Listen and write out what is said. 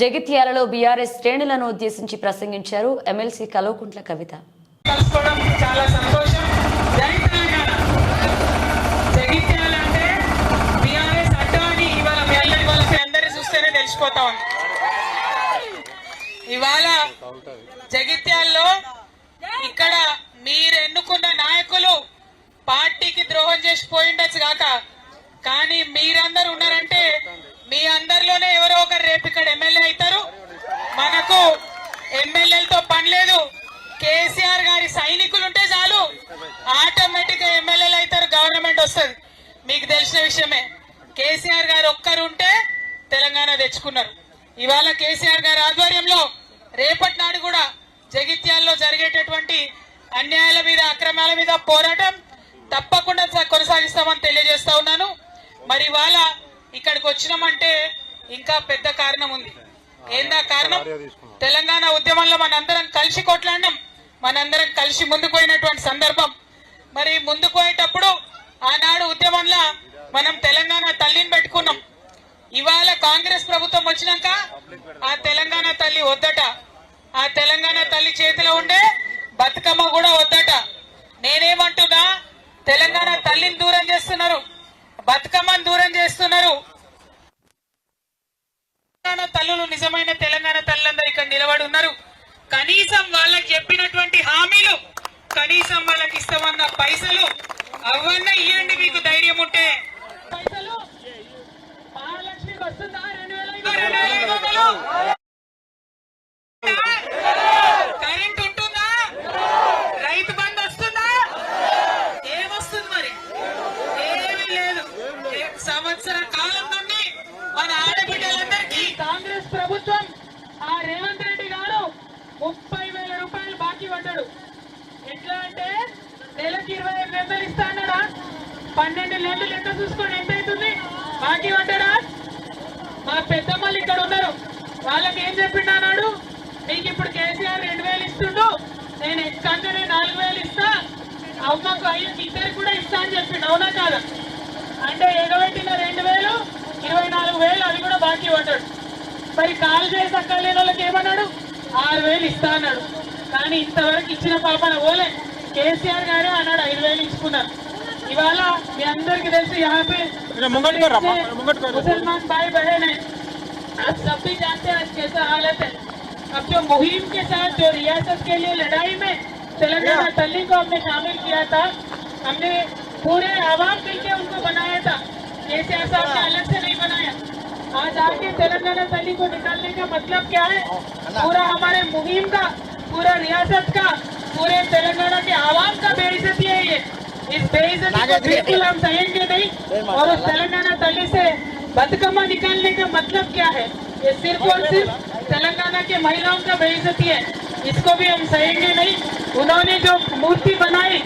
జగిత్యాలలో బీఆర్ఎస్ శ్రేణులను ఉద్దేశించి ప్రసంగించారు ఎమ్మెల్సీ కల్వకుంట్ల కవిత. కలుసుకోవడం చాలా సంతోషం. జగిత్యాల అంటే ఇవాళ చూస్తేనే తెలిసిపోతా ఉంది. ఇవాళ జగిత్యాల్లో ఇక్కడ మీరు ఎన్నుకున్న నాయకులు పార్టీకి ద్రోహం చేసి పోయిండొచ్చు కాక. కానీ మీరందరూ ఉన్నారంటే మీ అందరిలోనే ఎవరో ఒకరు రేపు ఇక్కడ ఎమ్మెల్యే మనకు ఎమ్మెల్యేలతో పని లేదు. కేసీఆర్ గారి సైనికులు ఉంటే చాలు ఆటోమేటిక్గా ఎమ్మెల్యేలు అవుతారు గవర్నమెంట్ వస్తుంది. మీకు తెలిసిన విషయమే. కేసీఆర్ గారు ఒక్కరు ఉంటే తెలంగాణ తెచ్చుకున్నారు. ఇవాళ కేసీఆర్ గారి ఆధ్వర్యంలో రేపటి నాడు కూడా జగిత్యాల్లో జరిగేటటువంటి అన్యాయాల మీద అక్రమాల మీద పోరాటం తప్పకుండా కొనసాగిస్తామని తెలియజేస్తా ఉన్నాను. మరి ఇవాళ ఇక్కడికి వచ్చినామంటే ఇంకా పెద్ద కారణం ఉంది. ఏందా కారణం? తెలంగాణ ఉద్యమంలో మనందరం కలిసి కొట్లాడినాం. మనందరం కలిసి ముందుకు పోయినటువంటి సందర్భం. మరి ముందుకు పోయేటప్పుడు ఆనాడు ఉద్యమంలో మనం తెలంగాణ తల్లిని పెట్టుకున్నాం. ఇవాళ కాంగ్రెస్ ప్రభుత్వం వచ్చినాక ఆ తెలంగాణ తల్లి వద్దట. ఆ తెలంగాణ తల్లి చేతిలో ఉండే బతుకమ్మ కూడా వద్దట. నేనేమంటున్నా? తెలంగాణ తల్లిని దూరం చేస్తున్నారు. బతుకమ్మను దూరం చేస్తున్నారు. తల్లులు నిజమైన తెలంగాణ తల్లులందరూ ఇక్కడ నిలబడి ఉన్నారు. కనీసం వాళ్ళకి చెప్పినటువంటి హామీలు కనీసం వాళ్ళకి ఇస్తామన్న పైసలు అవన్న ఇవ్వండి మీకు ధైర్యం ఉంటే. పైసలు? మహాలక్ష్మికి వస్తుందా? రెండు వేల ఐదు రెండు వేల ఐదు వందలు? కరెంట్ ఉంటుందా రైతు బంధు వస్తుందా ఏమొస్తుంది మరి ఏమీ లేదు ఏ సంవత్సర కాలం నుండి మన ఆడబిడ్డలందరికీ కాంగ్రెస్ ప్రభుత్వం ఆ రేవంత్ రెడ్డి గారు ముప్పై వేల రూపాయలు బాకీ పడ్డాడు ఎట్లా అంటే నెలకి ఇరవై ఐదు నెలలు ఇస్తా అన్నాడా పన్నెండు నెలలు లెక్క చూసుకొని ఎంత అవుతుంది బాకీ పడ్డాడా మా పెద్దమ్మలు ఇక్కడ ఉన్నారు. వాళ్ళకి ఏం చెప్పిండు అన్నాడు? నీకు ఇప్పుడు కేసీఆర్ రెండు వేలు ఇస్తుండు. నేను ఎక్కంగానే నాలుగు వేలు ఇస్తా. అమ్మకు అయ్యకి ఇద్దరికి కూడా ఇస్తా అని చెప్పిండు. అవునా కాదా? అంటే ఎగబెట్టిన రెండు వేలు ఇరవై నాలుగు వేలు అది కూడా బాకీ పడ్డాడు మరి కాల్ చేసి అక్కలేని వాళ్ళకి ఏమన్నాడు? ఆరు వేలు ఇస్తా అన్నాడు. కానీ ఇంతవరకు ఇచ్చిన పాపన పోలే. కేసీఆర్ గారే అన్నాడు ఐదు వేలు ఇచ్చుకున్నారు ఇవాళ మీ అందరికి తెలిసి यहाँ पे मुसलमान भाई बहन है आप सब भी जानते हैं आज कैसा हालत है अब जो मुहिम के साथ जो रियासत के लिए लड़ाई में तेलंगाना तल्ली को हमने शामिल किया था हमने पूरे आवाम मिलके उनको बनाया था केसीआर साहब ने अलग से नहीं बनाया आज आपके तेलंगाना तल्ली को निकालने का मतलब क्या है पूरा हमारे मुहिम का पूरा रियासत का पूरे तेलंगाना के आवाम का बेइज्जती है ये। इस बेइज्जती को बिल्कुल हम सहेंगे नहीं। और उस तेलंगाना तले से बदकमा निकालने का मतलब क्या है? ये सिर्फ़ और सिर्फ़ तेलंगाना के महिलाओं का बेइज्जती है। इसको भी हम सहेंगे नहीं। उन्होंने जो मूर्ति बनाई